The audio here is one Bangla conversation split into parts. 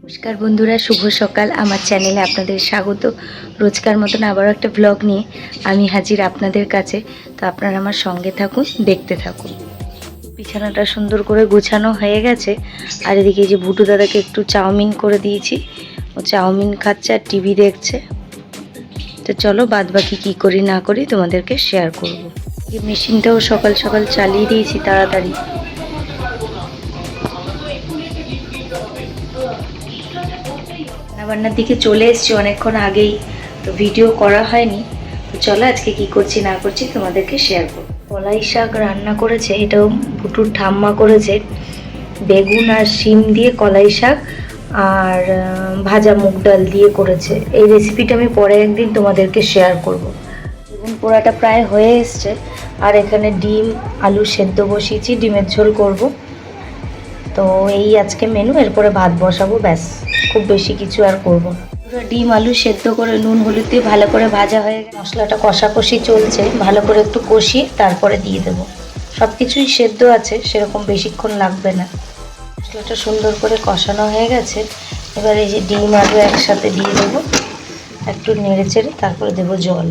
নমস্কার বন্ধুরা, শুভ সকাল। আমার চ্যানেলে আপনাদের স্বাগত। রোজকার মতন আবারও একটা ব্লগ নিয়ে আমি হাজির আপনাদের কাছে। তো আপনারা আমার সঙ্গে থাকুন, দেখতে থাকুন। বিছানাটা সুন্দর করে গোছানো হয়ে গেছে। আর এদিকে যে ভুটু দাদাকে একটু চাউমিন করে দিয়েছি। ও চাউমিন খাচ্ছে আর টিভি দেখছে। তো চলো বাদ বাকি কী করি না করি তোমাদেরকে শেয়ার করব। এই মেশিনটাও সকাল সকাল চালিয়ে দিয়েছি, তাড়াতাড়ি। রান্নাবান্নার দিকে চলে এসেছি, অনেকক্ষণ আগেই তো ভিডিও করা হয়নি। তো চলো আজকে কি করছি, না করছি তোমাদেরকে শেয়ার করব। কলাই শাক রান্না করেছে, এটাও পুটুর ঠাম্মা করেছে। বেগুন আর শিম দিয়ে কলাই শাক আর ভাজা মুগ ডাল দিয়ে করেছে। এই রেসিপিটা আমি পরে একদিন তোমাদেরকে শেয়ার করব। বেগুন পোড়াটা প্রায় হয়ে এসছে, আর এখানে ডিম, আলু সেদ্ধ বসিয়েছি, ডিমের ঝোল করব। তো এই আজকে মেনু এরপরে ভাত বসাবো, ব্যাস। খুব বেশি কিছু আর করব ডিম, আলু সেদ্ধ করে নুন, হলুদ দিয়ে ভালো করে ভাজা হয়ে গেছে। মশলাটা কষাকষি চলছে, ভালো করে একটু কষিয়ে তারপরে দিয়ে দেবো। সব কিছুই সেদ্ধ আছে, সেরকম বেশিক্ষণ লাগবে না। মশলাটা সুন্দর করে কষানো হয়ে গেছে। এবার এই যে ডিম, আলু একসাথে দিয়ে দেবো। একটু নেড়ে চেড়ে তারপরে দেবো জল।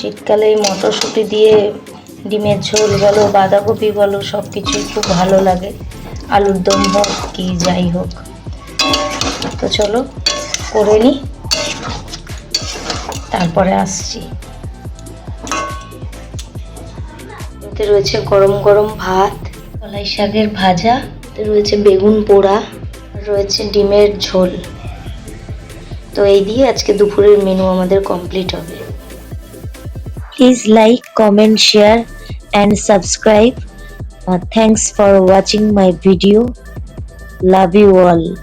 শীতকালে মটরশুঁটি দিয়ে ডিমের ঝোল বলো, বাঁধাকপি বলো সব কিছুই খুব ভালো লাগে। আলুর দম হোক কি যাই হোক। তো চলো, করে নিই তারপরে আসছি। রয়েছে গরম গরম ভাত, কলাই শাকের ভাজা রয়েছে বেগুন পোড়া রয়েছে ডিমের ঝোল। তো এই দিয়ে আজকে দুপুরের মেনু আমাদের কমপ্লিট হবে। Please like, comment, share and subscribe. Uh, thanks for watching my video. Love you all.